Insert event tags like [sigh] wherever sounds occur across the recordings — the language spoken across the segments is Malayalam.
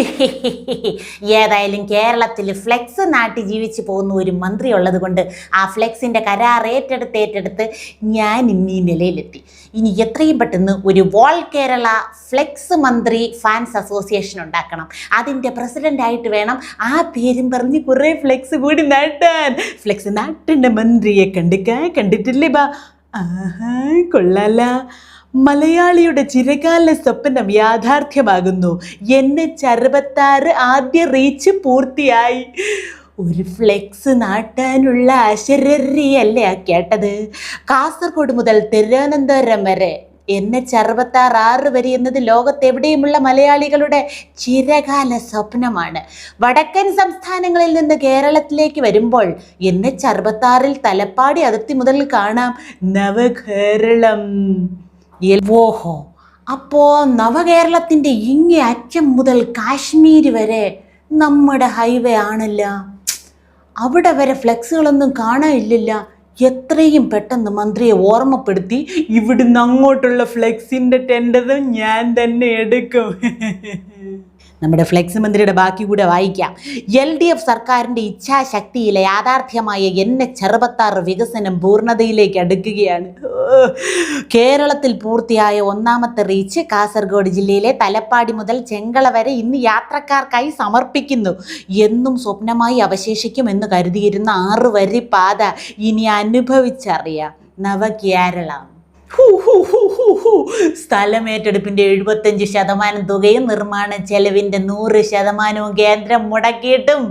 [laughs] ഏതായാലും കേരളത്തിൽ ഫ്ലെക്സ് നാട്ടി ജീവിച്ചു പോകുന്ന ഒരു മന്ത്രി ഉള്ളത് കൊണ്ട് ആ ഫ്ലെക്സിന്റെ കരാർ ഏറ്റെടുത്ത് ഏറ്റെടുത്ത് ഞാൻ ഇന്ന് നിലയിലെത്തി. ഇനി എത്രയും പെട്ടെന്ന് ഒരു വോൾ കേരള ഫ്ലെക്സ് മന്ത്രി ഫാൻസ് അസോസിയേഷൻ ഉണ്ടാക്കണം. അതിന്റെ പ്രസിഡന്റായിട്ട് വേണം ആ പേരും പറഞ്ഞ് കുറേ ഫ്ലെക്സ് കൂടി നാട്ടാൻ. ഫ്ലെക്സ് നാട്ടിന്റെ മന്ത്രിയെ കണ്ടിക്കാൻ കണ്ടിട്ടില്ലേ ബാ? ആഹാ കൊള്ളാല. മലയാളിയുടെ ചിരകാല സ്വപ്നം യാഥാർത്ഥ്യമാകുന്നു. എന്നെ അറുപത്താറ് ആദ്യ റീച്ച് പൂർത്തിയായി. ഒരു ഫ്ലെക്സ് നാട്ടാനുള്ള ആശരറിയല്ലേ ആ കേട്ടത്? കാസർഗോഡ് മുതൽ തിരുവനന്തപുരം വരെ. എന്നെ അറുപത്താറ് ആറ് വരെ എന്നത് ലോകത്തെവിടെയുമുള്ള മലയാളികളുടെ ചിരകാല സ്വപ്നമാണ്. വടക്കൻ സംസ്ഥാനങ്ങളിൽ നിന്ന് കേരളത്തിലേക്ക് വരുമ്പോൾ എന്നെ അറുപത്താറിൽ തലപ്പാടി അതിർത്തി മുതൽ കാണാം. നവകേരളം. ഓഹോ അപ്പോ നവകേരളത്തിന്റെ ഇങ്ങേ അറ്റം മുതൽ കാശ്മീർ വരെ നമ്മുടെ ഹൈവേ ആണല്ല. അവിടെ വരെ ഫ്ലെക്സുകളൊന്നും കാണാനില്ലല്ല. എത്രയും പെട്ടെന്ന് മന്ത്രിയെ ഓർമ്മപ്പെടുത്തി ഇവിടുന്ന് അങ്ങോട്ടുള്ള ഫ്ലെക്സിന്റെ ടെൻഡറും ഞാൻ തന്നെ എടുക്കും. [laughs] നമ്മുടെ ഫ്ലെക്സ് മന്ത്രിയുടെ ബാക്കി കൂടെ വായിക്കാം. എൽ ഡി എഫ് സർക്കാരിന്റെ ഇച്ഛാശക്തിയിലെ യാഥാർത്ഥ്യമായ എന്നെ അറുപത്താറ് വികസനം പൂർണതയിലേക്ക് അടുക്കുകയാണ്. കേരളത്തിൽ പൂർത്തിയായ ഒന്നാമത്തെ റീച്ച് കാസർഗോഡ് ജില്ലയിലെ തലപ്പാടി മുതൽ ചെങ്കള വരെ ഇന്ന് യാത്രക്കാർക്കായി സമർപ്പിക്കുന്നു. എന്നും സ്വപ്നമായി അവശേഷിക്കും എന്ന് കരുതിയിരുന്ന ആറ് വരി പാത ഇനി അനുഭവിച്ചറിയാം. നവകേരളം. ഹൂ, ഏറ്റെടുപ്പിന്റെ. എഴുപത്തഞ്ച് ശതമാനം തുകയും നിർമ്മാണ ചെലവിന്റെ നൂറ് ശതമാനവും കേന്ദ്രം മുടക്കിയിട്ടും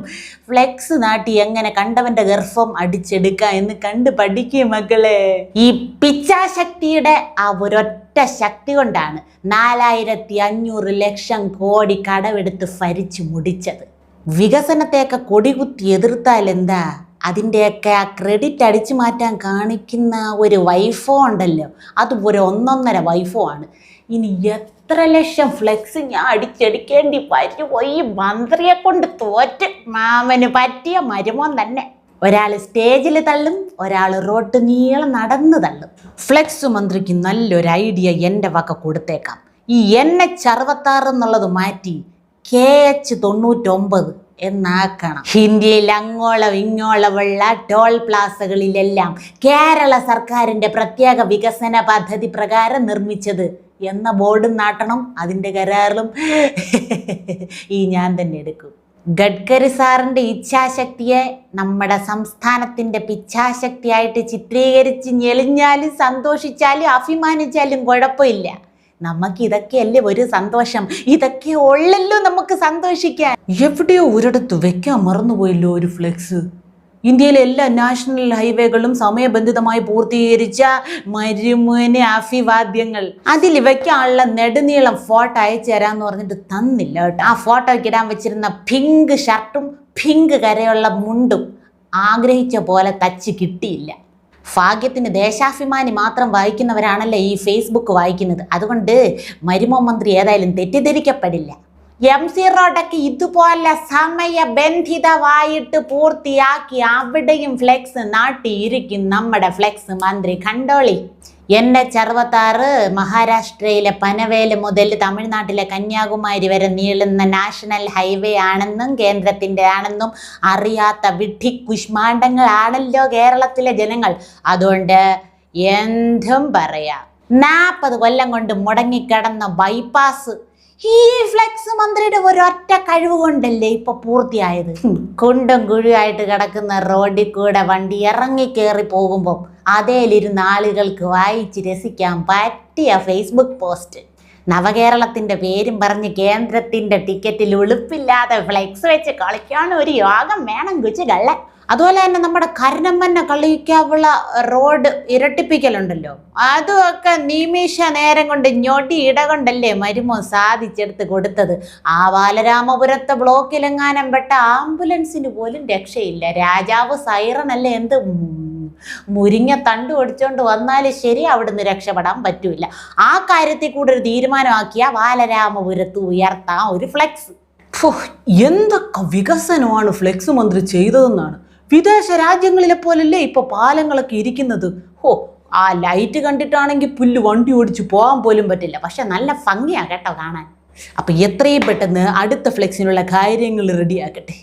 ഫ്ലെക്സ് നാട്ടി എങ്ങനെ കണ്ടവന്റെ ഗർഭം അടിച്ചെടുക്കാം എന്ന് കണ്ട് പഠിക്കും മക്കളെ. ഈ പിച്ചാശക്തിയുടെ ആ ഒരൊറ്റ ശക്തി കൊണ്ടാണ് നാലായിരത്തി അഞ്ഞൂറ് ലക്ഷം കോടി കടമെടുത്ത് ഫരിച്ചു മുടിച്ചത്. വികസനത്തെയൊക്കെ കൊടികുത്തി എതിർത്താൽ എന്താ? അതിന്റെയൊക്കെ ആ ക്രെഡിറ്റ് അടിച്ചു മാറ്റാൻ കാണിക്കുന്ന ഒരു വൈഫോ ഉണ്ടല്ലോ. അത് ഒരു ഒന്നൊന്നര വൈഫോ ആണ്. ഇനി എത്ര ലക്ഷം ഫ്ലെക്സ് ഞാൻ അടിച്ചെടുക്കേണ്ടി പറ്റി ഈ മന്ത്രിയെ കൊണ്ട് തോറ്റ് മാമന് പറ്റിയ മരുമോൻ തന്നെ. ഒരാൾ സ്റ്റേജിൽ തള്ളും ഒരാൾ റോട്ട് നീളം നടന്ന് തള്ളും. ഫ്ലെക്സ് മന്ത്രിക്ക് നല്ലൊരു ഐഡിയ എന്റെ വക കൊടുത്തേക്കാം. ഈ എൻ എച്ച് അറുപത്താറ് എന്നുള്ളത് മാറ്റി കെ എച്ച് തൊണ്ണൂറ്റൊമ്പത്. എന്നാക്കണം. ഇന്ത്യയിൽ അങ്ങോളം ഇങ്ങോളമുള്ള ടോൾ പ്ലാസകളിലെല്ലാം കേരള സർക്കാരിന്റെ പ്രത്യേക വികസന പദ്ധതി പ്രകാരം നിർമ്മിച്ചത്. എന്ന ബോർഡും നാട്ടണം അതിന്റെ കരാറിലും ഈ ഞാൻ തന്നെ എടുക്കും. ഗഡ്കരി സാറിന്റെ ഇച്ഛാശക്തിയെ നമ്മുടെ സംസ്ഥാനത്തിന്റെ പിച്ഛാശക്തിയായിട്ട് ചിത്രീകരിച്ച് ഞെളിഞ്ഞാലും സന്തോഷിച്ചാലും അഭിമാനിച്ചാലും കുഴപ്പമില്ല. നമുക്ക് ഇതൊക്കെയല്ലേ ഒരു സന്തോഷം? ഇതൊക്കെ ഉള്ളല്ലോ നമുക്ക് സന്തോഷിക്കാൻ. എവിടെയോ ഒരിടത്ത് വെക്കാൻ മറന്നുപോയല്ലോ ഒരു ഫ്ലെക്സ്. ഇന്ത്യയിലെ എല്ലാ നാഷണൽ ഹൈവേകളും സമയബന്ധിതമായി പൂർത്തീകരിച്ച മരുമുനെ അഭിവാദ്യങ്ങൾ. അതിൽ വെക്കാനുള്ള നെടുനീളം ഫോട്ടോ അയച്ചു തരാമെന്ന് പറഞ്ഞിട്ട് തന്നില്ല കേട്ടോ. ആ ഫോട്ടോയ്ക്ക് ഇടാൻ വെച്ചിരുന്ന പിങ്ക് ഷർട്ടും പിങ്ക് കരയുള്ള മുണ്ടും ആഗ്രഹിച്ച പോലെ തച്ച് കിട്ടിയില്ല. ഭാഗ്യത്തിന് ദേശാഭിമാനി മാത്രം വായിക്കുന്നവരാണല്ലോ ഈ ഫേസ്ബുക്ക് വായിക്കുന്നത്. അതുകൊണ്ട് മരുമോ മന്ത്രി ഏതായാലും തെറ്റിദ്ധരിക്കപ്പെടില്ല. എം സി റോഡൊക്കെ ഇതുപോലെ സമയബന്ധിതമായിട്ട് പൂർത്തിയാക്കി അവിടെയും ഫ്ലെക്സ് നാട്ടിയിരിക്കും നമ്മുടെ ഫ്ലെക്സ് മന്ത്രി. കണ്ടോളി. എന്റെ ചർവത്താറ് മഹാരാഷ്ട്രയിലെ പനവേൽ മുതൽ തമിഴ്നാട്ടിലെ കന്യാകുമാരി വരെ നീളുന്ന നാഷണൽ ഹൈവേ ആണെന്നും കേന്ദ്രത്തിന്റെ ആണെന്നും അറിയാത്ത വിഡ്ഢി കുഷ്മാണ്ഡങ്ങളാണല്ലോ കേരളത്തിലെ ജനങ്ങൾ. അതുകൊണ്ട് എന്തും പറയാം. നാൽപ്പത് കൊല്ലം കൊണ്ട് മുടങ്ങിക്കിടന്ന ബൈപ്പാസ് ഈ ഫ്ലെക്സ് മന്ത്രിയുടെ ഒരൊറ്റ കഴിവ് കൊണ്ടല്ലേ ഇപ്പൊ പൂർത്തിയായത്? കുണ്ടും കുഴിയായിട്ട് കിടക്കുന്ന റോഡിൽ കൂടെ വണ്ടി ഇറങ്ങി കയറി പോകുമ്പോൾ അതേലിരുന്ന് ആളുകൾക്ക് വായിച്ച് രസിക്കാൻ പറ്റിയ ഫേസ്ബുക്ക് പോസ്റ്റ് നവകേരളത്തിന്റെ പേരും പറഞ്ഞ് കേന്ദ്രത്തിന്റെ ടിക്കറ്റിൽ ഉളുപ്പില്ലാതെ ഫ്ലെക്സ് വെച്ച് കളിക്കാൻ ഒരു യോഗം വേണം കുച്ചു കള്ള അതുപോലെ തന്നെ നമ്മുടെ കരുണമ്മനെ കളിക്കാവുള്ള റോഡ് ഇരട്ടിപ്പിക്കലുണ്ടല്ലോ. അതുമൊക്കെ നിമിഷ നേരം കൊണ്ട് ഞൊടി ഇടകൊണ്ടല്ലേ മരുമോ സാധിച്ചെടുത്ത് കൊടുത്തത്? ആ ബാലരാമപുരത്തെ ബ്ലോക്കിലെങ്ങാനം പെട്ട ആംബുലൻസിന് പോലും രക്ഷയില്ല. രാജാവ് സൈറനല്ലേ എന്ത് മുരിങ്ങ തണ്ട് ഒടിച്ചോണ്ട് വന്നാൽ ശരി അവിടുന്ന് രക്ഷപ്പെടാൻ പറ്റൂല. ആ കാര്യത്തിൽ കൂടെ ഒരു തീരുമാനമാക്കിയ ബാലരാമപുരത്ത് ഉയർത്താം ഒരു ഫ്ലെക്സ് എന്തൊക്കെ വികസനമാണ് ഫ്ലെക്സ് മന്ത്രി ചെയ്തതെന്നാണ്. വിദേശ രാജ്യങ്ങളിലെ പോലല്ലേ ഇപ്പൊ പാലങ്ങളൊക്കെ ഇരിക്കുന്നത്? ഹോ ആ ലൈറ്റ് കണ്ടിട്ടാണെങ്കിൽ പുല്ല് വണ്ടി ഓടിച്ച് പോകാൻ പോലും പറ്റില്ല. പക്ഷെ നല്ല ഭംഗിയാ കേട്ടോ കാണാൻ. അപ്പം എത്രയും പെട്ടെന്ന് അടുത്ത ഫ്ലെക്സിനുള്ള കാര്യങ്ങൾ റെഡിയാക്കട്ടെ